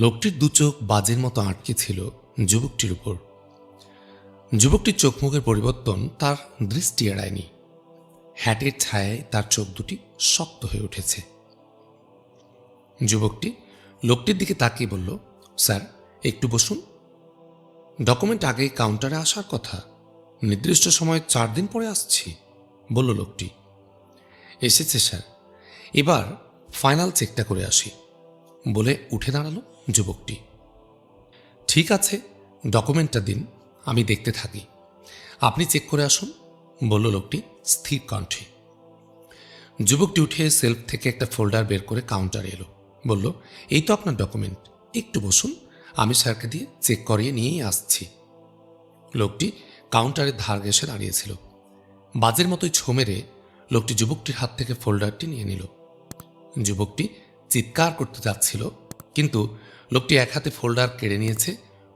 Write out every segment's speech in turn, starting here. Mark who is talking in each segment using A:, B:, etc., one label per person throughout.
A: লোকটির দু চোখ বাজের মতো আটকে ছিল যুবকটির উপর। যুবকটির চোখমুখের পরিবর্তন তার দৃষ্টি এড়ায়নি। হ্যাটের ছায়ায় তার চোখ দুটি শক্ত হয়ে উঠেছে। যুবকটি লোকটির দিকে তাকিয়ে বলল, স্যার, একটু বসুন। ডকুমেন্ট আগে কাউন্টারে আসার কথা। নির্দিষ্ট সময় চার দিন পরে আসছি, বলল লোকটি। এসেছে, স্যার। এবার ফাইনাল চেকটা করে আসি, বলে উঠে দাঁড়াল যুবকটি। ঠিক আছে, ডকুমেন্টটা দিন, আমি দেখতে থাকি। আপনি চেক করে আসুন, বলল লোকটি স্থির কণ্ঠে। যুবকটি উঠে সেলফ থেকে একটা ফোল্ডার বের করে কাউন্টারে এলো। বলল, এই তো আপনার ডকুমেন্ট, একটু বসুন, আমি স্যারকে দিয়ে চেক করিয়ে নিয়েই আসছি। লোকটি কাউন্টারের ধার ঘেসে দাঁড়িয়েছিল। বাজের মতোই ছো মেরে লোকটি যুবকটির হাত থেকে ফোল্ডারটি নিয়ে নিল। যুবকটি চিৎকার করতে যাচ্ছিল কিন্তু লোকটি এক হাতে ফোল্ডার কেড়ে নিয়েছে,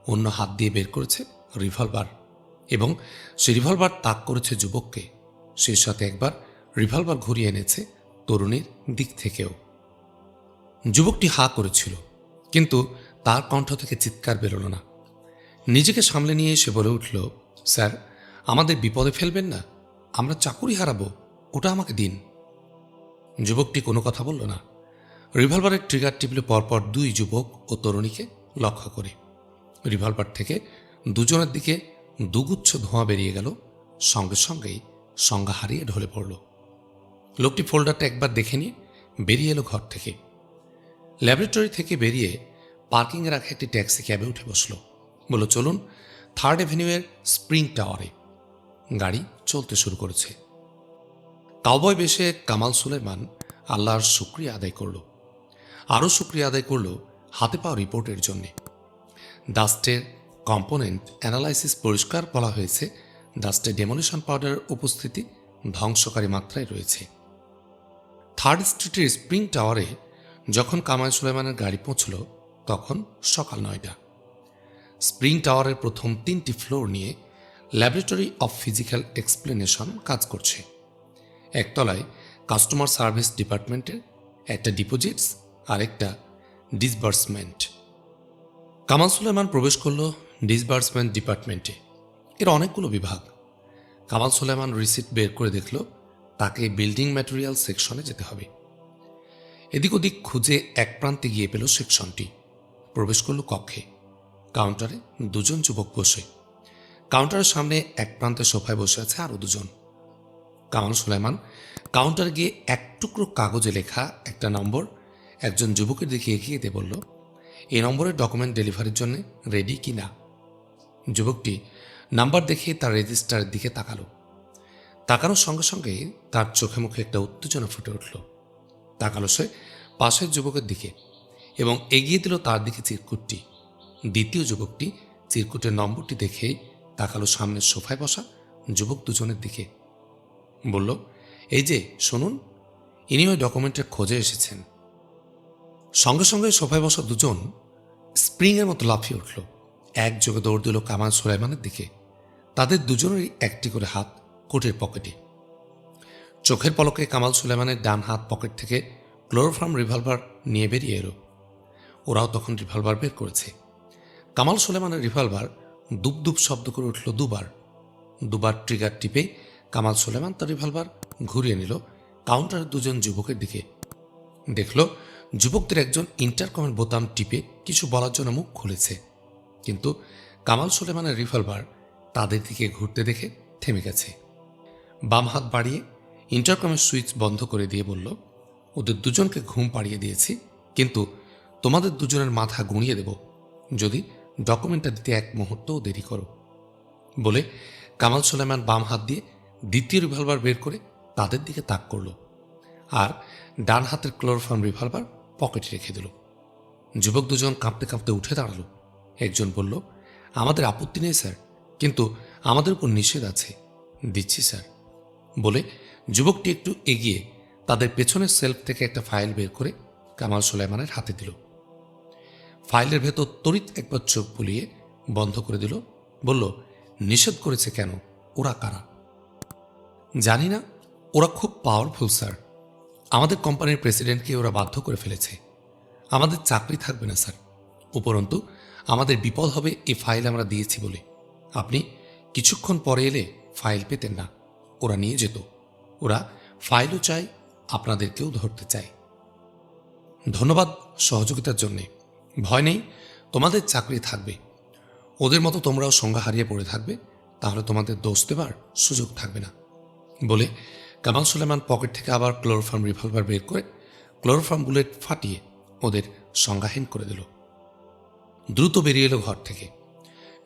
A: অন্য হাত দিয়ে বের করেছে রিভলভার এবং সে রিভলভার তাক করেছে যুবককে। সেই সাথে একবার রিভলভার ঘুরিয়ে এনেছে তরুণীর দিক থেকেও। যুবকটি হা করেছিল, কিন্তু তার কণ্ঠ থেকে চিৎকার বেরোলো না। নিজেকে সামলে নিয়ে এসে বলে উঠল, স্যার, আমাদের বিপদে ফেলবেন না, আমরা চাকুরি হারাবো, ওটা আমাকে দিন। যুবকটি কোনো কথা বলল না। রিভলভারের ট্রিগার টিপলে পরপর দুই যুবক ও তরুণীকে লক্ষ্য করে। রিভলভার থেকে দুজনের দিকে দুগুচ্ছ ধোঁয়া বেরিয়ে গেল, সঙ্গে সঙ্গেই সংজ্ঞা হারিয়ে ঢলে পড়ল। লোকটি ফোল্ডারটা একবার দেখে নিয়ে বেরিয়ে এলো ঘর থেকে। ল্যাবরেটরি থেকে বেরিয়ে পার্কিংয়ে রাখা একটি ট্যাক্সি ক্যাবে উঠে বসল। বলল, চলুন, থার্ড অ্যাভিনিউয়ের স্প্রিং টাওয়ারে গাড়ি চলতে শুরু করেছে। কাউবয় বেশে কামাল সুলেমান আল্লাহর শুক্রিয়া আদায় করল। আরও শুক্রিয়া আদায় করল হাতে পাওয়া রিপোর্টের জন্যে। ডাস্টের কম্পোনেন্ট অ্যানালাইসিস পরিষ্কার বলা হয়েছে। ডাস্টে ডেমোলিশন পাউডারের উপস্থিতি ধ্বংসকারী মাত্রায় রয়েছে। থার্ড স্ট্রিটের স্প্রিং টাওয়ারে যখন কামাল সুলেমানের গাড়ি পৌঁছল, তখন সকাল নয়টা। স্প্রিং টাওয়ারের প্রথম তিনটি ফ্লোর নিয়ে ল্যাবরেটরি অফ ফিজিক্যাল এক্সপ্লেনেশন কাজ করছে। একতলায় কাস্টমার সার্ভিস ডিপার্টমেন্টের একটা ডিপোজিটস আর একটা ডিসবার্সমেন্ট কামাল সুলেমান প্রবেশ করল ডিসবার্সমেন্ট ডিপার্টমেন্টে এর অনেকগুলো বিভাগ। কামাল সুলেমান রিসিট বের করে দেখল, তাকে বিল্ডিং ম্যাটেরিয়াল সেকশনে যেতে হবে। এদিক ওদিক খুঁজে এক প্রান্তে গিয়ে পেল সেকশনটি প্রবেশ করল কক্ষে। কাউন্টারে দুজন যুবক বসে। কাউন্টারের সামনে এক প্রান্তে সোফায় বসে আছে আরও দুজন। কামাল সুলাইমান কাউন্টারে গিয়ে এক টুকরো কাগজে লেখা একটা নম্বর একজন যুবকের দিকে এগিয়ে দিয়ে বলল, এই নম্বরের ডকুমেন্ট ডেলিভারির জন্য রেডি কি না? যুবকটি নাম্বার দেখে তার রেজিস্টারের দিকে তাকালো। তাকানোর সঙ্গে সঙ্গে তার চোখে মুখে একটা উত্তেজনা ফুটে উঠল। তাকালো সে পাশের যুবকের দিকে এবং এগিয়ে দিল তার দিকে চিরকুটটি। দ্বিতীয় যুবকটি চিরকুটের নম্বরটি দেখেই তাকালো সামনের সোফায় বসা যুবক দুজনের দিকে। বলল, এই যে, শুনুন ইনি ওই ডকুমেন্টের খোঁজে এসেছেন। সঙ্গে সঙ্গে সোফায় বসা দুজন স্প্রিংয়ের মতো লাফিয়ে উঠল। একযোগে দৌড় দিল কামাল সুলাইমানের দিকে। তাদের দুজনেরই একটি করে হাত কোটের পকেটে। চোখের পলকে কামাল সুলেমানের ডান হাত পকেট থেকে ক্লোরোফার্ম রিভলভার নিয়ে বেরিয়ে এলো। ওরাও তখন রিভলভার বের করেছে। কামাল সুলেমানের রিভলভার দুপ দুপ শব্দ করে উঠল দুবার। দুবার ট্রিগার টিপে কামাল সুলেমান তার রিভলভার ঘুরিয়ে নিল। কাউন্টারের দুজন যুবকের দিকে। দেখল যুবকদের একজন ইন্টারকমের বোতাম টিপে কিছু বলার জন্য মুখ খুলেছে। কিন্তু কামাল সুলেমানের রিভলভার তাদের দিকে ঘুরতে দেখে থেমে গেছে। বাম হাত বাড়িয়ে ইন্টারকমের সুইচ বন্ধ করে দিয়ে বলল, ওদের দুজনকে ঘুম পাড়িয়ে দিয়েছি, কিন্তু তোমাদের দুজনের মাথা গুঁড়িয়ে দেব। যদি ডকুমেন্টটা দিতে এক মুহূর্তও দেরি করো। বলে কামাল সুলেমান বাম হাত দিয়ে দ্বিতীয় রিভলভার বের করে তাদের দিকে তাক করল। আর ডান হাতের ক্লোরোফর্ম রিভলভার পকেটে রেখে দিল। যুবক দুজন কাঁপতে কাঁপতে উঠে দাঁড়াল। একজন বলল, আমাদের আপত্তি নেই, স্যার, কিন্তু আমাদের উপর নিষেধ আছে। দিচ্ছি, স্যার। বলে যুবকটি একটু এগিয়ে তাদের পেছনের সেলফ থেকে একটা ফাইল বের করে কামাল সুলাইমানের হাতে দিল। ফাইলের ভেতর তড়িৎ একবার চোখ বুলিয়ে বন্ধ করে দিল। বলল, নিষেধ করেছে কেন? ওরা কারা? জানি না। ওরা খুব পাওয়ারফুল স্যার। আমাদের কোম্পানির প্রেসিডেন্টকে ওরা বাধ্য করে ফেলেছে। আমাদের চাকরি থাকবে না, স্যার। উপরন্তু, আমাদের বিপদ হবে এই ফাইল আমরা দিয়েছি বলে। আপনি কিছুক্ষণ পরে এলে ফাইল পেতেন না। ওরা নিয়ে যেত। ওরা ফাইলও চায়, আপনাদেরকেও ধরতে চায়। ধন্যবাদ সহযোগিতার জন্যে। ভয় নেই, তোমাদের চাকরি থাকবে। ওদের মতো তোমরাও সংজ্ঞা হারিয়ে পড়ে থাকবে, তাহলে তোমাদের দোষ দেবার সুযোগ থাকবে না। বলে কামাল সুলেমান পকেট থেকে আবার ক্লোরোফার্ম রিভলভার বের করে ক্লোরোফার্ম বুলেট ফাটিয়ে ওদের সংজ্ঞাহীন করে দিল। দ্রুত বেরিয়ে এলো ঘর থেকে।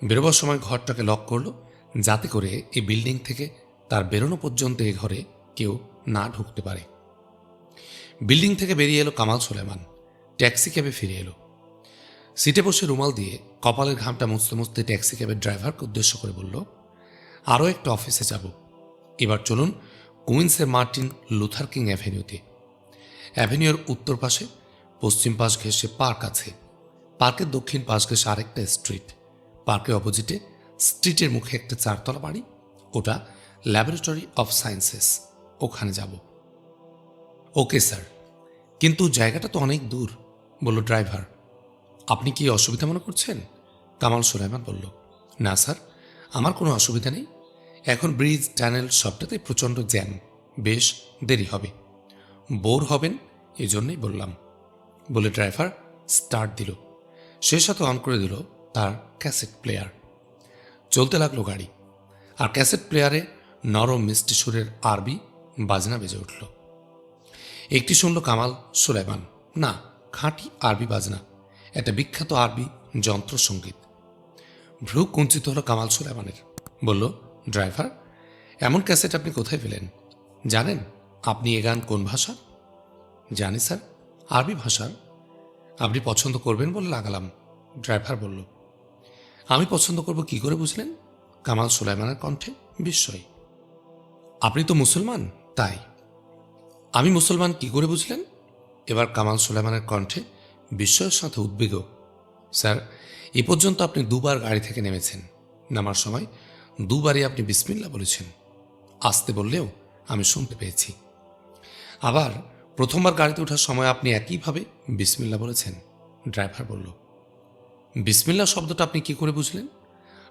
A: বেরোবার সময় ঘরটাকে লক করল, যাতে করে এই বিল্ডিং থেকে তার বেরোনো পর্যন্ত এ ঘরে কেউ না ঢুকতে পারে। বিল্ডিং থেকে বেরিয়ে এলো কামাল সুলেমান। ট্যাক্সি ক্যাবে ফিরে এলো। সিটে বসে রুমাল দিয়ে কপালের ঘামটা মুছতে মুছতে ট্যাক্সি ক্যাবের ড্রাইভারকে উদ্দেশ্য করে বলল আরও একটা অফিসে যাব। এবার চলুন কুইন্সের মার্টিন লুথার কিং অ্যাভিনিউতে। অ্যাভিনিউর উত্তর পাশে, পশ্চিম পাশ ঘেঁষে পার্ক আছে। পার্কের দক্ষিণ পাশ ঘেঁষে আরেকটা স্ট্রিট। পার্কের অপোজিটে স্ট্রিটের মুখে একটা চারতলা বাড়ি। ওটা ল্যাবরেটরি অফ সায়েন্সেস। ওখানে যাব। Okay, sir. কিন্তু জায়গাটা তো অনেক দূর, বলল ড্রাইভার। আপনি কি অসুবিধা মনে করছেন? কামাল সুলাইমান বলল, না, স্যার, আমার কোনো অসুবিধা নেই। এখন ব্রিজ, টানেল সবটাতে প্রচণ্ড জ্যাম। বেশ দেরি হবে। বোর হবেন এই জন্যই বললাম। বলে ড্রাইভার স্টার্ট দিল। সে সাথে অন করে দিল তার ক্যাসেট প্লেয়ার। চলতে লাগল গাড়ি। আর ক্যাসেট প্লেয়ারে নরম মিষ্টি সুরের আরবি বাজনা বেজে উঠল। একটি শুনল কামাল সুলাইমান। না, খাঁটি আরবি বাজনা। একটা বিখ্যাত আরবি যন্ত্রসঙ্গীত ভ্রু কুঞ্চিত হলো কামাল সুলাইমানের। বলল ড্রাইভার? এমন ক্যাসেট আপনি কোথায় পেলেন? জানেন আপনি এ গান কোন ভাষা জানি স্যার, আরবি ভাষার। আপনি পছন্দ করবেন বলে লাগালাম, ড্রাইভার বলল। আমি পছন্দ করব কি করে বুঝলেন? কামাল সুলাইমানের কণ্ঠে বিস্ময়। আপনি তো মুসলমান, তাই। আমি মুসলমান কি করে বুঝলেন? এবার কামাল সুলাইমানের কণ্ঠে বিস্ময়ের সাথে উদ্বেগ স্যার, এ পর্যন্ত আপনি দুবার গাড়ি থেকে নেমেছেন। নামার সময় দুবারই আপনি বিসমিল্লা বলেছেন। আসতে বললেও আমি শুনতে পেয়েছি। আবার প্রথমবার গাড়িতে ওঠার সময় আপনি একইভাবে বিসমিল্লা বলেছেন। ড্রাইভার বলল বিসমিল্লা শব্দটা আপনি কি করে বুঝলেন?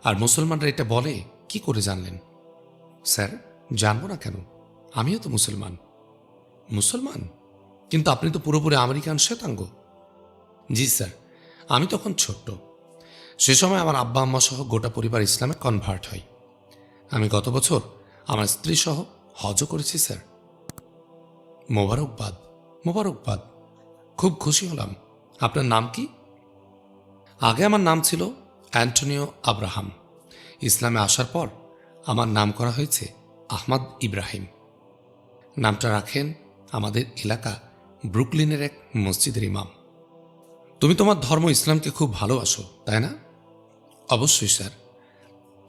A: আর মুসলমানরা এটা বলে কি করে জানলেন? স্যার, জানব না কেন? আমিও তো মুসলমান। মুসলমান? কিন্তু আপনি তো পুরোপুরি আমেরিকান শ্বেতাঙ্গ? জি স্যার, আমি তখন ছোট্ট। সে সময় আমার আব্বা আম্মা সহ গোটা পরিবার ইসলামে কনভার্ট হয়। আমি গত বছর আমার স্ত্রী সহ হজও করেছি, স্যার। মোবারকবাদ মোবারকবাদ। খুব খুশি হলাম। আপনার নাম কি? আগে আমার নাম ছিল অ্যান্টনিও আব্রাহাম। ইসলামে আসার পর আমার নাম করা হয়েছে আহমদ ইব্রাহিম। নামটা রাখেন আমাদের এলাকা ব্রুকলিনের এক মসজিদের ইমাম। তুমি তোমার ধর্ম ইসলামকে খুব ভালোবাসো, তাই না? অবশ্যই, স্যার।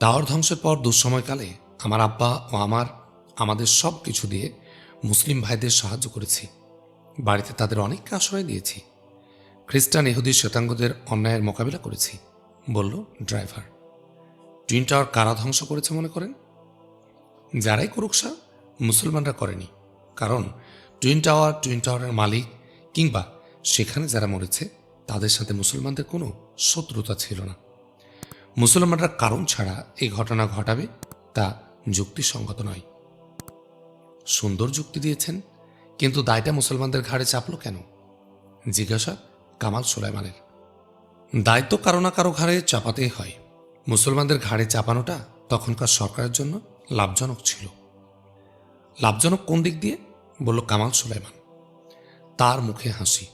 A: টাওয়ার ধ্বংসের পর দুঃসময়কালে আমার আব্বা ও আমার, আমাদের সব কিছু দিয়ে মুসলিম ভাইদের সাহায্য করেছি। বাড়িতে তাদের অনেককে আশ্রয় দিয়েছি। খ্রিস্টান ইহুদি শ্বেতাঙ্গদের অন্যায়ের মোকাবিলা করেছি, বলল ড্রাইভার। টুইন টাওয়ার কারা ধ্বংস করেছে মনে করেন? যারাই করুক সা, মুসলমানরা করেনি। কারণ টুইন টাওয়ার টুইন টাওয়ারের মালিক কিংবা সেখানে যারা মরেছে, তাদের সাথে মুসলমানদের কোনো শত্রুতা ছিল না। মুসলমানরা কারণ ছাড়া এই ঘটনা ঘটাবে তা যুক্তিসঙ্গত নয়। সুন্দর যুক্তি দিয়েছেন, কিন্তু দায়টা মুসলমানদের ঘাড়ে চাপলো কেন? জিজ্ঞাসা কামাল সুলাইমানের। দায়িত্ব কারও না কারও ঘাড়ে চাপাতেই হয়। মুসলমানদের ঘাড়ে চাপানোটা তখনকার সরকারের জন্য লাভজনক ছিল। লাভজনক কোন দিক দিয়ে? বলল কামাল সুলাইমান। তার মুখে হাসি।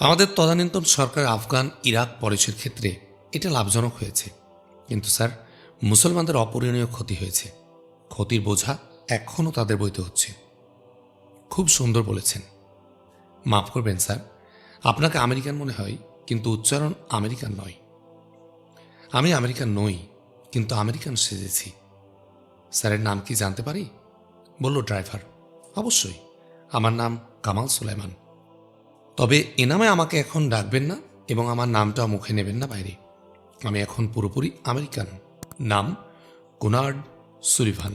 A: আমাদের তদানীন্তন সরকার আফগান, ইরাক পরেশের ক্ষেত্রে এটা লাভজনক হয়েছে। কিন্তু স্যার, মুসলমানদের অপরিণীয় ক্ষতি হয়েছে। ক্ষতির বোঝা এখনও তাদের বইতে হচ্ছে। খুব সুন্দর বলেছেন। মাফ করবেন স্যার, আপনাকে আমেরিকান মনে হয়, কিন্তু উচ্চারণ আমেরিকান নয়। আমি আমেরিকান নই, কিন্তু আমেরিকান সেজেছি। স্যারের নাম কি জানতে পারি? বলল ড্রাইভার। অবশ্যই, আমার নাম কামাল সুলাইমান। তবে এ নামে আমাকে এখন ডাকবেন না এবং আমার নামটাও মুখে নেবেন না বাইরে। আমি এখন পুরোপুরি আমেরিকান। নাম কোনার্ড সুরিভান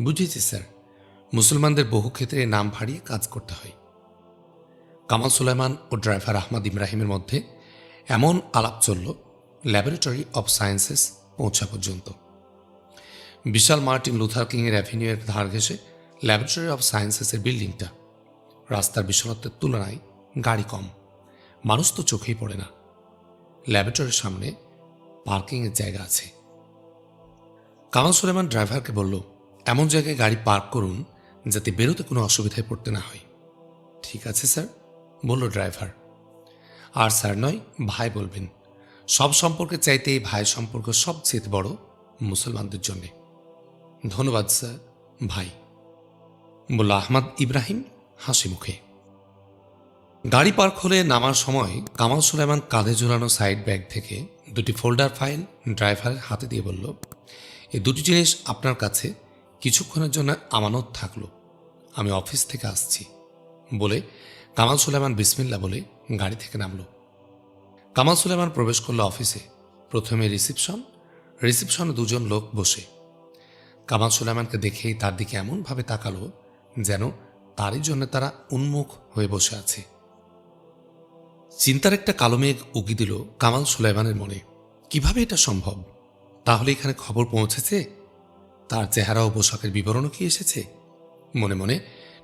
A: বুঝেছি, স্যার। মুসলমানদের বহু ক্ষেত্রে নাম ভাড়িয়ে কাজ করতে হয়। কামাল সুলাইমান ও ড্রাইভার আহমদ ইব্রাহিমের মধ্যে এমন আলাপ চলল, ল্যাবরেটরি অব সায়েন্সেস পৌঁছা পর্যন্ত। বিশাল মার্টিন লুথার কিংয়ের অ্যাভিনিউয়ের ধার ঘেসে ল্যাবরেটরি অব সায়েন্সেসের বিল্ডিংটা। রাস্তার বিশালত্বের তুলনায় গাড়ি কম। মানুষ তো চোখেই পড়ে না। ল্যাবরেটরির সামনে পার্কিংয়ের জায়গা আছে। কামাল সুলেমান ড্রাইভারকে বলল, এমন জায়গায় গাড়ি পার্ক করুন যাতে বেরোতে কোনো অসুবিধায় পড়তে না হয়। ঠিক আছে, স্যার, বলল ড্রাইভার। আর স্যার নয়, ভাই বলবেন। সব সম্পর্কে চাইতে এই ভাই সম্পর্ক সবচেয়ে বড় মুসলমানদের জন্যে। ধন্যবাদ, স্যার, ভাই, বলল আহমদ ইব্রাহিম হাসি মুখে গাড়ি পার্ক হলে নামার সময় কামাল সুলাইমান কাঁধে ঝুলানো সাইড ব্যাগ থেকে দুটি ফোল্ডার ফাইল ড্রাইভারের হাতে দিয়ে বলল এই দুটি জিনিস আপনার কাছে। কিছুক্ষণের জন্য আমানত থাকল। আমি অফিস থেকে আসছি। বলে কামাল সুলাইমান বিসমিল্লা বলে গাড়ি থেকে নামলো। কামাল সুলাইমান প্রবেশ করল অফিসে। প্রথমে রিসিপশন, রিসিপশনে দুজন লোক বসে। কামাল সুলাইমানকে দেখেই তার দিকে এমনভাবে তাকালো যেন তারই জন্য তারা উন্মুখ হয়ে বসে আছে। চিন্তার একটা কালো মেঘ উকি দিল কামাল সুলাইমানের মনে। কীভাবে এটা সম্ভব? তাহলে এখানে খবর পৌঁছেছে? তার চেহারা ও পোশাকের বিবরণও কি এসেছে? মনে মনে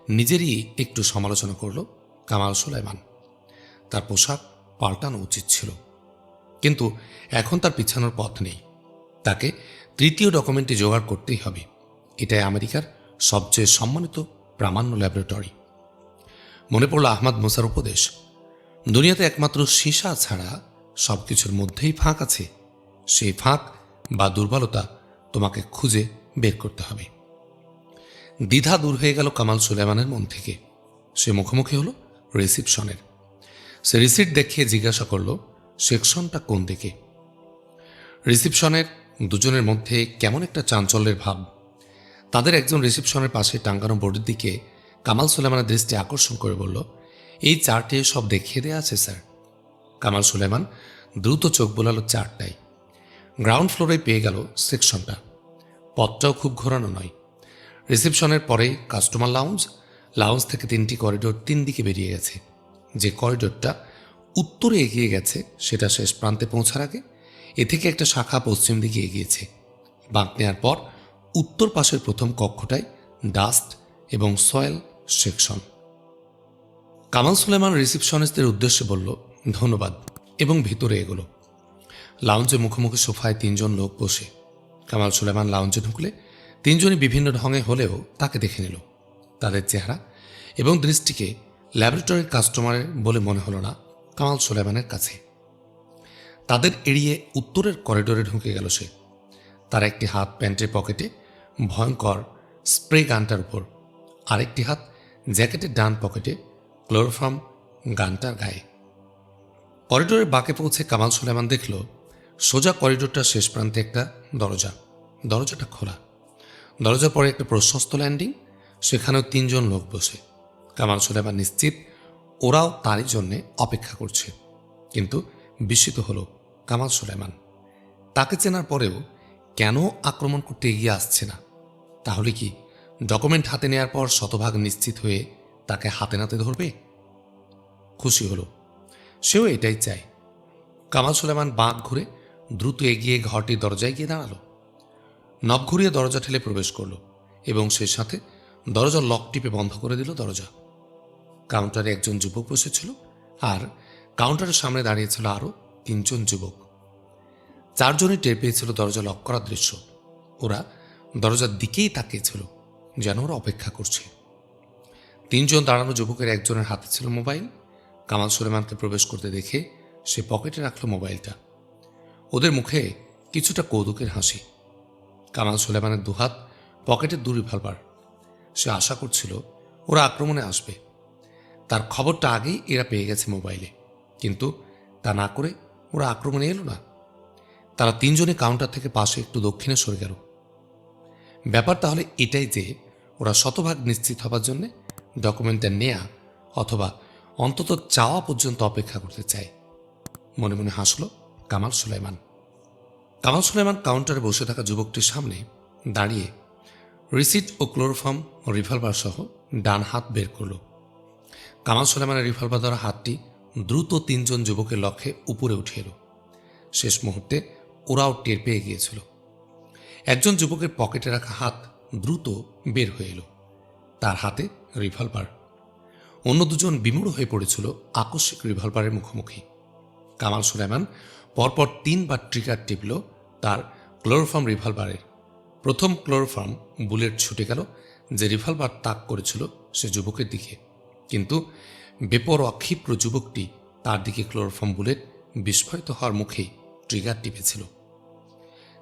A: নিজেরই একটু সমালোচনা করল কামাল সুলাইমান। তার পোশাক পাল্টানো উচিত ছিল। কিন্তু এখন তার পিছানোর পথ নেই। তাকে তৃতীয় ডকুমেন্টটি জোগাড় করতেই হবে। এটাই আমেরিকার সবচেয়ে সম্মানিত প্রামাণ্য ল্যাবরেটরি। মনে পড়ল আহমদ মুসার উপদেশ। দুনিয়াতে একমাত্র সীসা ছাড়া সব কিছুর মধ্যেই ফাঁক আছে। সেই ফাঁক বা দুর্বলতা তোমাকে খুঁজে বের করতে হবে। দ্বিধা দূর হয়ে গেল কামাল সুলেমানের মন থেকে। সে মুখোমুখি হলো রিসিপশনের। সে রিসিট দেখিয়ে জিজ্ঞাসা করল, সেকশনটা কোন দিকে? রিসিপশনের দুজনের মধ্যে কেমন একটা চাঞ্চল্যের ভাব। তাদের একজন রিসিপশনের পাশে টাঙ্গানো বোর্ডের দিকে কামাল সুলেমানের দৃষ্টি আকর্ষণ করে বলল এই চার্টে সব দেখিয়ে দেওয়া আছে, স্যার। কামাল সুলেমান দ্রুত চোখ বোলালো চারটায়। গ্রাউন্ড ফ্লোরে পেয়ে গেল সেকশনটা। পথটাও খুব ঘোরানো নয়। রিসেপশনের পরে কাস্টমার লাউঞ্জ লাউঞ্জ থেকে তিনটি করিডোর তিন দিকে বেরিয়ে গেছে। যে করিডোরটা উত্তরে এগিয়ে গেছে, সেটা শেষ প্রান্তে পৌঁছার আগে এ থেকে একটা শাখা পশ্চিম দিকে এগিয়েছে। বাঁক নেওয়ার পর উত্তর পাশের প্রথম কক্ষটায় ডাস্ট এবং সয়েল সেকশন। কামাল সুলেমান রিসিপশনিস্টদের উদ্দেশ্যে বলল, ধন্যবাদ। এবং ভিতরে এগোলো। লাউঞ্জে মুখোমুখি সোফায় তিনজন লোক বসে। কামাল সুলেমান লাউঞ্জে ঢুকলে তিনজনই বিভিন্ন ঢঙে হলেও তাকে দেখে নিল। তাদের চেহারা এবং দৃষ্টিকে ল্যাবরেটরির কাস্টমারের বলে মনে হলো না কামাল সুলেমানের কাছে। তাদের এড়িয়ে উত্তরের করিডোরে ঢুকে গেল সে। তার একটি হাত প্যান্টের পকেটে ভয়ঙ্কর স্প্রে গানটার উপর। আরেকটি হাত জ্যাকেটের ডান পকেটে ক্লোরোফর্ম গানটার গায়ে। করিডোরের বাঁকে পৌঁছে কামাল সুলেমান দেখল, সোজা করিডোরটার শেষ প্রান্তে একটা দরজা। দরজাটা খোলা। দরজার পরে একটা প্রশস্ত ল্যান্ডিং, সেখানেও তিনজন লোক বসে। কামাল সুলেমান নিশ্চিত ওরাও তারই জন্যে অপেক্ষা করছে। কিন্তু বিস্মিত হলো কামাল সুলেমান তাকে চেনার পরেও কেন আক্রমণ করতে এগিয়ে আসছে না? তাহলে কি ডকুমেন্ট হাতে নেয়ার পর শতভাগ নিশ্চিত হয়ে তাকে হাতে নাতে ধরবে? খুশি হলো। সেও এটাই চায়। কামাল সুলেমান বাঁক ঘুরে দ্রুত এগিয়ে ঘরটির দরজায় গিয়ে দাঁড়াল। নব ঘুরিয়ে দরজা ঠেলে প্রবেশ করল এবং সেই সাথে দরজার লক টিপে বন্ধ করে দিল দরজা। কাউন্টারে একজন যুবক বসেছিল আর কাউন্টারের সামনে দাঁড়িয়েছিল আরও তিনজন যুবক। চারজনই টের পেয়েছিল দরজা লক করার দৃশ্য। ওরা দরজার দিকেই তাকিয়েছিল, যেন ওরা অপেক্ষা করছে। তিনজন দাঁড়ানো যুবকের একজনের হাতে ছিল মোবাইল। কামাল সুলেমানকে প্রবেশ করতে দেখে সে পকেটে রাখল মোবাইলটা। ওদের মুখে কিছুটা কৌতুকের হাসি। কামাল সুলেমানের দুহাত পকেটের দু রিভলভার সে আশা করছিল ওরা আক্রমণে আসবে। তার খবরটা আগেই এরা পেয়ে গেছে মোবাইলে। কিন্তু তা না করে ওরা আক্রমণে এলো না। তারা তিনজনে কাউন্টার থেকে পাশে একটু দক্ষিণে সরে গেল। ব্যাপার তাহলে এটাই যে ওরা শতভাগ নিশ্চিত হবার জন্যে ডকুমেন্টটা নেয়া অথবা অন্তত চাওয়া পর্যন্ত অপেক্ষা করতে চায়। মনে মনে হাসল কামাল সুলাইমান। কামাল সুলাইমান কাউন্টারে বসে থাকা যুবকটির সামনে দাঁড়িয়ে রিসিট ও ক্লোরোফর্ম রিভলভার সহ ডান হাত বের করল। কামাল সোলেমানের রিভলভার ধরা হাতটি দ্রুত তিনজন যুবকের লক্ষ্যে উপরে উঠে এলো। শেষ মুহূর্তে ওরাও টের পেয়ে গিয়েছিল। একজন যুবকের পকেটে রাখা হাত দ্রুত বের হয়ে এলো। তার হাতে রিভলভার অন্য দুজন বিমূঢ় হয়ে পড়েছিল আকস্মিক রিভলভারের মুখোমুখি। কামাল সুলেমান পরপর তিনবার ট্রিগার টিপল তার ক্লোরোফর্ম রিভলভারের প্রথম ক্লোরোফর্ম বুলেট ছুটে গেল, যে রিভলভার তাক করেছিল সে যুবকের দিকে। কিন্তু বেপরোয়া ক্ষিপ্র যুবকটি তার দিকে ক্লোরোফর্ম বুলেট বিস্ফোরিত হওয়ার মুখেই ট্রিগার টিপেছিল।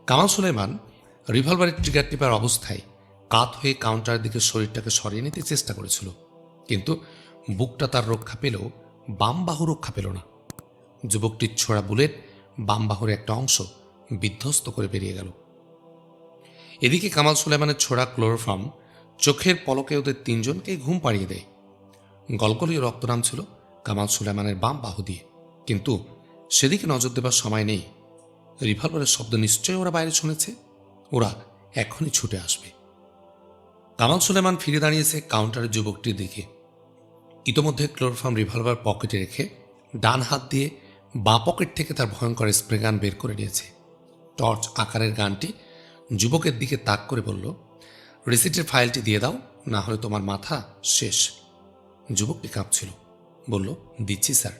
A: কামাল সুলেমান রিভলভারের ট্রিগার টিপার অবস্থায় কাত হয়ে কাউন্টারের দিকে শরীরটাকে সরিয়ে নিতে চেষ্টা করেছিল। কিন্তু বুকটা তার রক্ষা পেলেও বাম বাহু রক্ষা পেল না। যুবকটির ছোড়া বুলেট বাম বাহুর একটা অংশ বিধ্বস্ত করে বেরিয়ে গেল। এদিকে কামাল সুলেমানের ছোড়া ক্লোরোফর্ম চোখের পলকে ওদের তিনজনকে ঘুম পাড়িয়ে দেয়। গলগলীয় রক্ত নামছিল কামাল সুলেমানের বাম বাহু দিয়ে। কিন্তু সেদিকে নজর দেবার সময় নেই। রিভলভারের শব্দ নিশ্চয়ই ওরা বাইরে শুনেছে। ওরা এখনই ছুটে আসবে। কামাল সুলেমান ফিরে দাঁড়িয়েছে কাউন্টারের যুবকটির দিকে। ইতোমধ্যে ক্লোরোফর্ম রিভলভার পকেটে রেখে ডান হাত দিয়ে বা পকেট থেকে তার ভয়ঙ্কর স্প্রে গান বের করে নিয়েছে। টর্চ আকারের গানটি যুবকের দিকে তাক করে বলল, রিসিটের ফাইলটি দিয়ে দাও, না হলে তোমার মাথা শেষ। যুবকটি কাঁপছিল। বলল, দিচ্ছি, স্যার।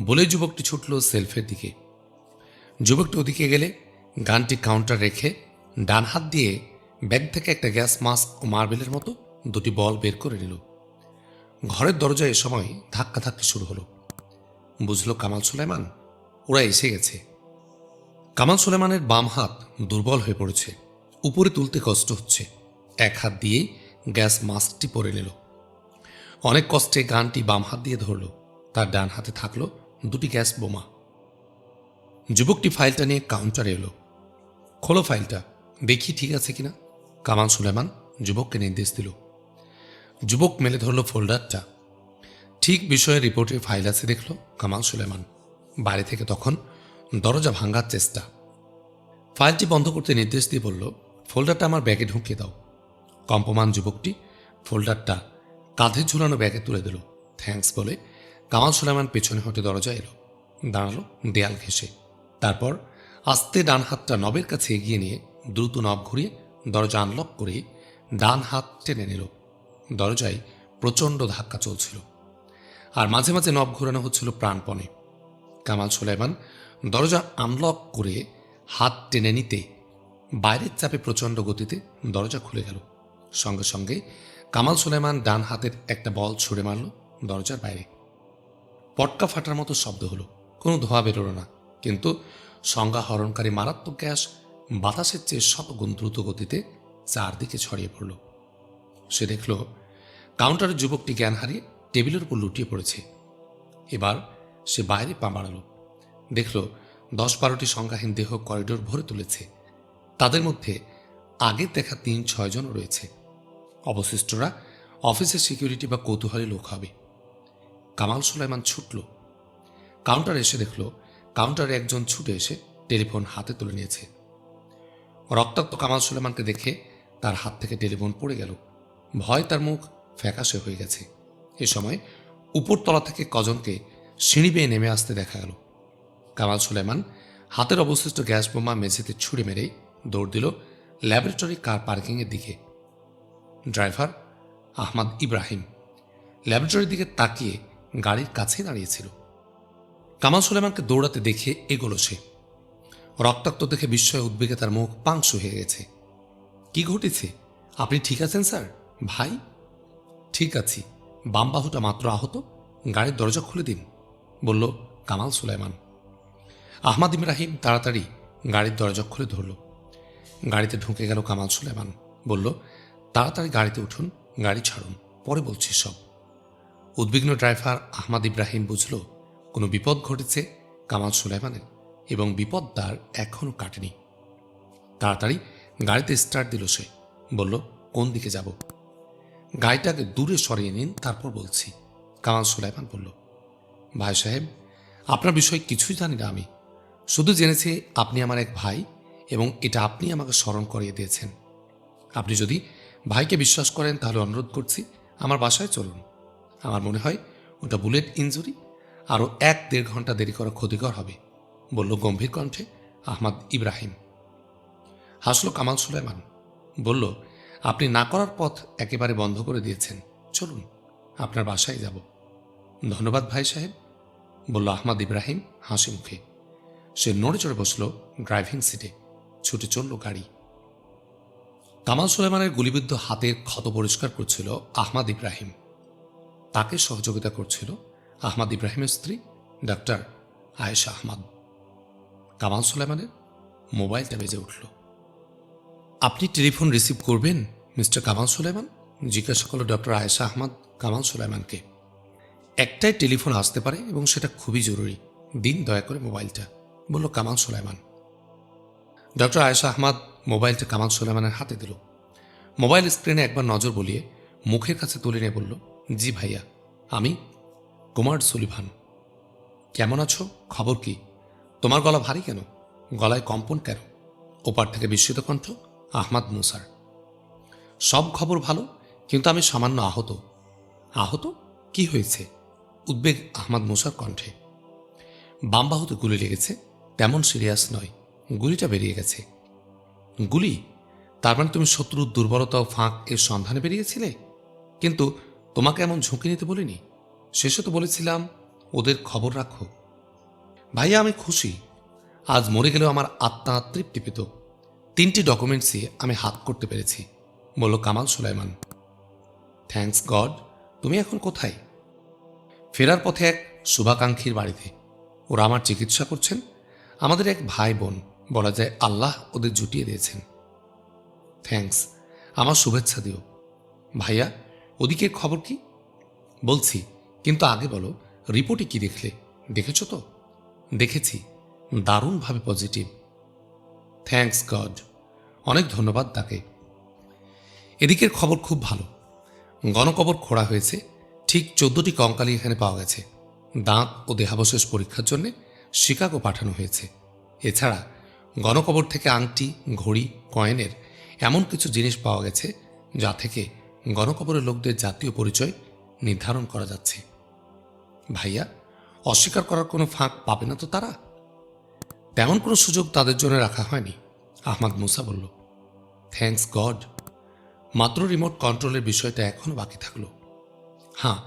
A: বলে যুবকটি ছুটল সেলফের দিকে। যুবকটি ওদিকে গেলে গানটি কাউন্টার রেখে ডান হাত দিয়ে ব্যাগ থেকে একটা গ্যাস মাস্ক ও মার্বেলের মতো দুটি বল বের করে নিল। ঘরের দরজায় এ সময় ধাক্কা ধাক্কি শুরু হলো। বুঝলো কামাল সুলেমান ওরা এসে গেছে। কামাল সুলেমানের বাম হাত দুর্বল হয়ে পড়েছে, উপরে তুলতে কষ্ট হচ্ছে। এক হাত দিয়েই গ্যাস মাস্কটি পরে নিল। অনেক কষ্টে গানটি বাম হাত দিয়ে ধরল। তার ডান হাতে থাকল দুটি গ্যাস বোমা। যুবকটি ফাইলটা নিয়ে কাউন্টারে এলো। খোলো ফাইলটা, দেখি ঠিক আছে কিনা। কামাল সুলেমান যুবককে নির্দেশ দিল। যুবক মেলে ধরল ফোল্ডারটা। ঠিক বিষয়ে রিপোর্টের ফাইল আছে দেখল কামাল সুলেমান। বাড়ি থেকে তখন দরজা ভাঙার চেষ্টা। ফাইলটি বন্ধ করতে নির্দেশ দিয়ে বলল, ফোল্ডারটা আমার ব্যাগে ঢুকিয়ে দাও। কম্পমান যুবকটি ফোল্ডারটা কাঁধে ঝুলানো ব্যাগে তুলে দিল। থ্যাঙ্কস বলে কামাল সুলেমান পেছনে হটে দরজা এলো। দাঁড়াল দেয়াল ঘেঁষে। তারপর আস্তে ডান হাতটা নবের কাছে এগিয়ে নিয়ে দ্রুত নব ঘুরিয়ে দরজা আনলক করে ডান হাত টেনে নিল। দরজায় প্রচণ্ড ধাক্কা চলছিল। আর মাঝে মাঝে নব ঘোরানো হচ্ছিল প্রাণপণে। কামাল সুলাইমান দরজা আনলক করে হাত টেনে নিতে বাইরের চাপে প্রচণ্ড গতিতে দরজা খুলে গেল। সঙ্গে সঙ্গে কামাল সুলাইমান ডান হাতের একটা বল ছুড়ে মারল দরজার বাইরে। পটকা ফাটার মতো শব্দ হলো। কোনো ধোয়া বেরোলো না। কিন্তু সংজ্ঞা হরণকারী মারাত্মক গ্যাস বাতাসের চেয়ে শতগুণ দ্রুত গতিতে চারদিকে ছড়িয়ে পড়ল। সে দেখল, কাউন্টারের যুবকটি জ্ঞান হারিয়ে টেবিলের উপর লুটিয়ে পড়েছে। এবার সে বাইরে পা বাড়ালো। দেখল, দশ বারোটি সংখ্যাহীন দেহ করিডোর ভরে তুলেছে। তাদের মধ্যে আগের দেখা তিন ছয়জন রয়েছে। অবশিষ্টরা অফিসের সিকিউরিটি বা কৌতূহলী লোক হবে। কামাল সুলাইমান ছুটল। কাউন্টারে এসে দেখল, কাউন্টারে একজন ছুটে এসে টেলিফোন হাতে তুলে নিয়েছে। রক্তাক্ত কামাল সুলেমানকে দেখে তার হাত থেকে টেলিফোন পড়ে গেল। ভয় তার মুখ ফ্যাকাশে হয়ে গেছে। এ সময় উপরতলা থেকে কজনকে সিঁড়ি বেয়ে নেমে আসতে দেখা গেল। কামাল সুলেমান হাতের অবশিষ্ট গ্যাস বোমা মেঝেতে ছুঁড়ে মেরেই দৌড় দিল ল্যাবরেটরি কার পার্কিংয়ের দিকে। ড্রাইভার আহমদ ইব্রাহিম ল্যাবরেটরির দিকে তাকিয়ে গাড়ির কাছে দাঁড়িয়েছিল। কামাল সুলেমানকে দৌড়াতে দেখে এগোলো সে। রক্তাক্ত দেখে বিস্ময় উদ্বেগে তার মুখ পাংশু হয়ে গেছে। কি ঘটেছে? আপনি ঠিক আছেন, স্যার? ভাই? ঠিক আছি। বাম বাহুটা মাত্র আহত। গাড়ির দরজা খুলে দিন, বলল কামাল সুলাইমান। আহমাদ ইব্রাহিম তাড়াতাড়ি গাড়ির দরজা খুলে ধরল। গাড়িতে ঢুকে গেল কামাল সুলাইমান। বলল, তাড়াতাড়ি গাড়িতে উঠুন, গাড়ি ছাড়ুন, পরে বলছি সব। উদ্বিগ্ন ড্রাইভার আহমাদ ইব্রাহিম বুঝল, কোনো বিপদ ঘটেছে কামাল সুলাইমানের? এবং বিপদ তার এখনও কাটেনি। তাড়াতাড়ি গাড়িতে স্টার্ট দিল সে। বলল, কোন দিকে যাব? গাড়িটাকে দূরে সরিয়ে নিন, তারপর বলছি। কামাল সুলাইমান বলল, ভাই সাহেব, আপনার বিষয়ে কিছুই জানি না আমি। শুধু জেনেছি আপনি আমার এক ভাই এবং এটা আপনি আমাকে স্মরণ করিয়ে দিয়েছেন। আপনি যদি ভাইকে বিশ্বাস করেন, তাহলে অনুরোধ করছি, আমার বাসায় চলুন। আমার মনে হয় ওটা বুলেট ইঞ্জুরি আরও এক দেড় ঘণ্টা দেরি করা ক্ষতিকর হবে। বলল, গম্ভীর কণ্ঠে, আহমদ ইব্রাহিম। হাসল কামাল সুলেমান বলল, আপনি না করার পথ একেবারে বন্ধ করে দিয়েছেন। চলুন, আপনার বাসায় যাব। ধন্যবাদ ভাই সাহেব, বলল আহমদ ইব্রাহিম হাসি মুখে। সে নড়ে চড়ে বসল ড্রাইভিং সিটে, ছুটে চলল গাড়ি। কামাল সুলেমানের গুলিবিদ্ধ হাতের ক্ষত পরিষ্কার করছিল আহমদ ইব্রাহিম। তাকে সহযোগিতা করছিল আহমদ ইব্রাহিমের স্ত্রী, ডাক্তার আয়েশা আহমদ। কামাল সুলেমানের মোবাইলটা বেজে উঠল। আপনি টেলিফোন রিসিভ করবেন মিস্টার কামাল সুলেমান জিজ্ঞাসা করল ডক্টর আয়েশা আহমদ কামাল সুলেমানকে একটাই টেলিফোন আসতে পারে এবং সেটা খুবই জরুরি। দিন দয়া করে মোবাইলটা, বলল কামাল সুলাইমান। ডক্টর আয়েশা আহমদ মোবাইলটা কামাল সুলাইমানের হাতে দিল। মোবাইল স্ক্রিনে একবার নজর বলিয়ে মুখের কাছে তুলে নিয়ে বলল, জি ভাইয়া, আমি কুমার সুলিভান। কেমন আছো? খবর কি? তোমার গলা ভারী কেন? গলায় কম্পন কেন? ওপার থেকে বিস্মিত কণ্ঠ, আহমাদ মুসার। সব খবর ভালো, কিন্তু আমি সামান্য আহত। আহত? কি হয়েছে? উদ্বেগ আহমাদ মুসার কণ্ঠে। বাম বাহুতে গুলি লেগেছে, তেমন সিরিয়াস নয়। গুলিটা বেরিয়ে গেছে। গুলি? তার মানে তুমি শত্রুর দুর্বলতা ও ফাঁক এর সন্ধানে বেরিয়েছিলে? কিন্তু তোমাকে এমন ঝুঁকি নিতে বলিনি? শেষে তো বলেছিলাম, ওদের খবর রাখো। ভাইয়া, আমি খুশি। আজ মরে গেলেও আমার আত্মা তৃপ্তি পেত তিনটি ডকুমেন্টসই আমি হাত করতে পেরেছি, বলল কামাল সুলাইমান। থ্যাঙ্কস গড তুমি এখন কোথায়? ফেরার পথে এক শুভাকাঙ্ক্ষীর বাড়িতে। ওরা আমার চিকিৎসা করছেন। আমাদের এক ভাই বোন, বলা যায় আল্লাহ ওদের জুটিয়ে দিয়েছেন। থ্যাঙ্কস আমার শুভেচ্ছা দিও। ভাইয়া ওদিকের খবর কি? বলছি, কিন্তু আগে বলো, রিপোর্টে কি দেখলে? দেখেছ তো? দেখেছি। দারুণভাবে পজিটিভ থ্যাঙ্কস গড অনেক ধন্যবাদ তাকে। এদিকের খবর খুব ভালো। গণকবর খোঁড়া হয়েছে। ঠিক চোদ্দটি কঙ্কালি এখানে পাওয়া গেছে। দাঁত ও দেহাবশেষ পরীক্ষার জন্য শিকাগো পাঠানো হয়েছে। এছাড়া গণকবর থেকে আংটি, ঘড়ি, কয়েনের এমন কিছু জিনিস পাওয়া গেছে যা থেকে গণকবরের লোকদের জাতীয় পরিচয় নির্ধারণ করা যাচ্ছে। ভাইয়া অস্বীকার করার কোনো ফাঁক পাবে না তো তারা? তেমন কোনো সুযোগ তাদের জন্য রাখা হয়নি, আহমাদ মুসা বলল। থ্যাঙ্কস গড মাত্র রিমোট কন্ট্রোলের বিষয়টা এখনও বাকি থাকল। হ্যাঁ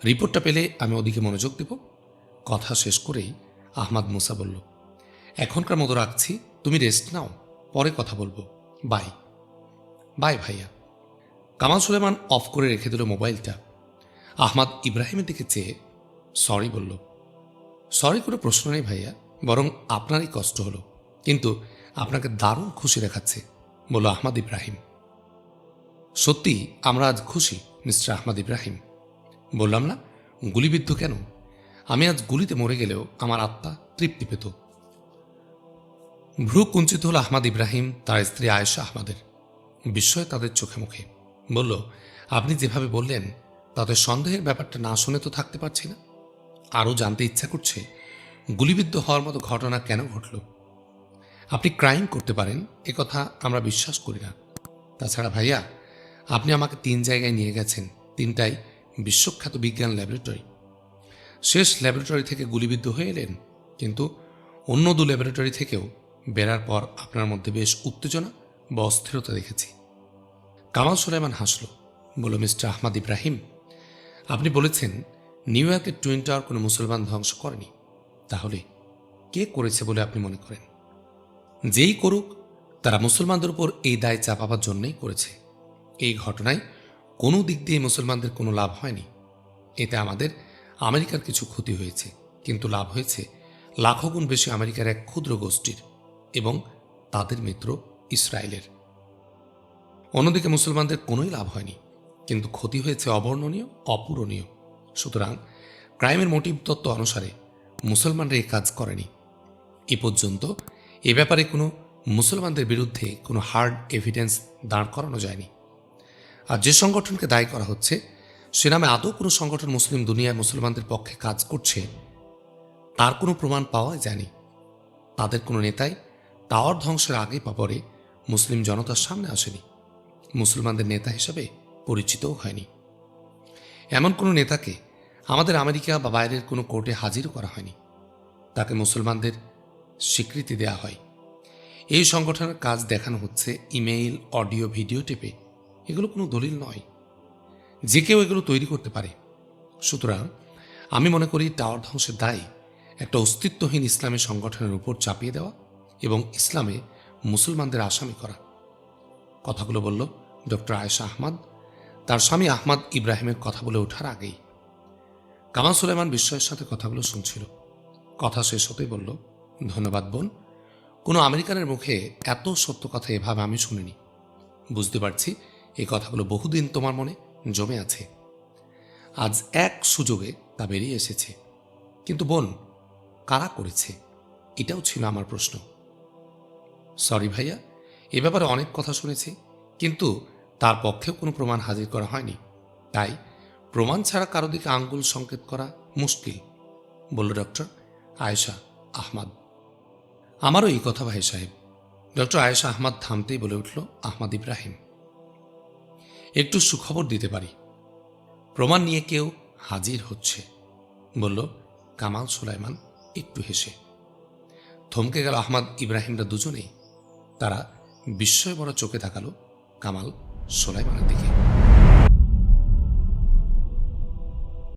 A: রিপোর্টটা পেলে আমি ওদিকে মনোযোগ দেব। কথা শেষ করেই আহমাদ মুসা বলল, এখনকার মতো রাখছি, তুমি রেস্ট নাও, পরে কথা বলব। বাই বাই ভাইয়া। কামাল সুলেমান অফ করে রেখে দিল মোবাইলটা। আহমাদ ইব্রাহিমের দিকে চেয়ে সরি বলল সরি কোনো প্রশ্ন নেই ভাইয়া, বরং আপনারই কষ্ট হলো। কিন্তু আপনাকে দারুণ খুশি দেখাচ্ছে বলল আহমাদ ইব্রাহিম। সত্যি, আমরা আজ খুশি, মিস্টার আহমদ ইব্রাহিম। বললাম না, গুলিবিদ্ধ কেন? আমি আজ গুলিতে মরে গেলেও আমার আত্মা তৃপ্তি পেত। ভ্রু কুঞ্চিত হল আহমদ ইব্রাহিম, তার স্ত্রী আয়েশা আহমদের। বিস্ময় তাদের চোখে মুখে। বলল, আপনি যেভাবে বললেন তাদের সন্দেহের ব্যাপারটা না শুনে তো থাকতে পারছি না। আরও জানতে ইচ্ছা করছে, গুলিবিদ্ধ হওয়ার মতো ঘটনা কেন ঘটল? আপনি ক্রাইম করতে পারেন, এ কথা আমরা বিশ্বাস করি না। তাছাড়া ভাইয়া, আপনি আমাকে তিন জায়গায় নিয়ে গেছেন, তিনটাই বিশ্বখ্যাত বিজ্ঞান ল্যাবরেটরি। শেষ ল্যাবরেটরি থেকে গুলিবিদ্ধ হয়ে এলেন, কিন্তু অন্য দু ল্যাবরেটরি থেকেও বেরার পর আপনার মধ্যে বেশ উত্তেজনা বা অস্থিরতা দেখেছি। কামাল সুলাইমান হাসল, বলল, মিস্টার আহমদ ইব্রাহিম, আপনি বলেছেন নিউ ইয়র্কের টুইন টাওয়ার কোনো মুসলমান ধ্বংস করেনি। তাহলে কে করেছে বলে আপনি মনে করেন? যেই করুক, তারা মুসলমানদের উপর এই দায় চাপাবার জন্যই করেছে। এই ঘটনায় কোনো দিক দিয়ে মুসলমানদের কোনো লাভ হয়নি। এতে আমাদের আমেরিকার কিছু ক্ষতি হয়েছে, কিন্তু লাভ হয়েছে লাখো গুণ বেশি আমেরিকার এক ক্ষুদ্র গোষ্ঠীর এবং তাদের মিত্র ইসরায়েলের। অন্যদিকে মুসলমানদের কোনোই লাভ হয়নি, কিন্তু ক্ষতি হয়েছে অবর্ণনীয়, অপূরণীয়। সুতরাং ক্রাইমের মোটিভ তত্ত্ব অনুসারে মুসলমানরা এ কাজ করেনি। এ পর্যন্ত এ ব্যাপারে কোনো মুসলমানদের বিরুদ্ধে কোনো হার্ড এভিডেন্স দাঁড় করানো যায়নি। আর যে সংগঠনকে দায়ী করা হচ্ছে, সে নামে আদৌ কোনো সংগঠন মুসলিম দুনিয়ায় মুসলমানদের পক্ষে কাজ করছে, তার কোনো প্রমাণ পাওয়া যায়নি। তাদের কোনো নেতাই টাওয়ার ধ্বংসের আগে বা পরে মুসলিম জনতার সামনে আসেনি। মুসলমানদের নেতা হিসাবে পরিচিতও হয়নি। এমন কোনো নেতাকে আমাদের আমেরিকা বা বাইরের কোনো কোর্টে হাজিরও করা হয়নি। তাকে মুসলমানদের স্বীকৃতি দেয়া হয়। এই সংগঠনের কাজ দেখানো হচ্ছে ইমেইল, অডিও, ভিডিও টেপে। এগুলো কোনো দলিল নয়। যে কেউ এগুলো তৈরি করতে পারে। সুতরাং আমি মনে করি টাওয়ার ধ্বংসের দায় একটা অস্তিত্বহীন ইসলামী সংগঠনের উপর চাপিয়ে দেওয়া এবং ইসলামে মুসলমানদের আসামি করা। কথাগুলো বলল ডক্টর আয়েশা আহমদ। তার স্বামী আহমদ ইব্রাহিমের কথা বলে ওঠার আগেই। কামাল সুলেমান বিস্ময়ের সাথে কথাগুলো শুনছিল। কথা শেষ হতেই বলল, ধন্যবাদ বোন। কোনো আমেরিকানের মুখে এত সত্য কথা এভাবে আমি শুনিনি। বুঝতে পারছি এই কথাগুলো বহুদিন তোমার মনে জমে আছে। আজ এক সুযোগে তা বেরিয়ে এসেছে। কিন্তু বোন, কারা করেছে? এটাও ছিল আমার প্রশ্ন। সরি ভাইয়া, এ ব্যাপারে অনেক কথা শুনেছি, কিন্তু তার পক্ষেও কোনো প্রমাণ হাজির করা হয়নি। তাই প্রমাণ ছাড়া কারও দিকে আঙ্গুল সংকেত করা মুশকিল, বলল ডক্টর আয়েশা আহমদ। আমারও এই কথা ভাই সাহেব। ডক্টর আয়েশা আহমদ থামতেই বলে উঠল, আহমদ ইব্রাহিম, একটু সুখবর দিতে পারি। প্রমাণ নিয়ে কেউ হাজির হচ্ছে, বলল কামাল সুলাইমান একটু হেসে। থমকে গেল আহমদ ইব্রাহিমরা দুজনেই। তারা বিস্ময় বড় চোখে তাকালো কামাল সোলাইমানের দিকে।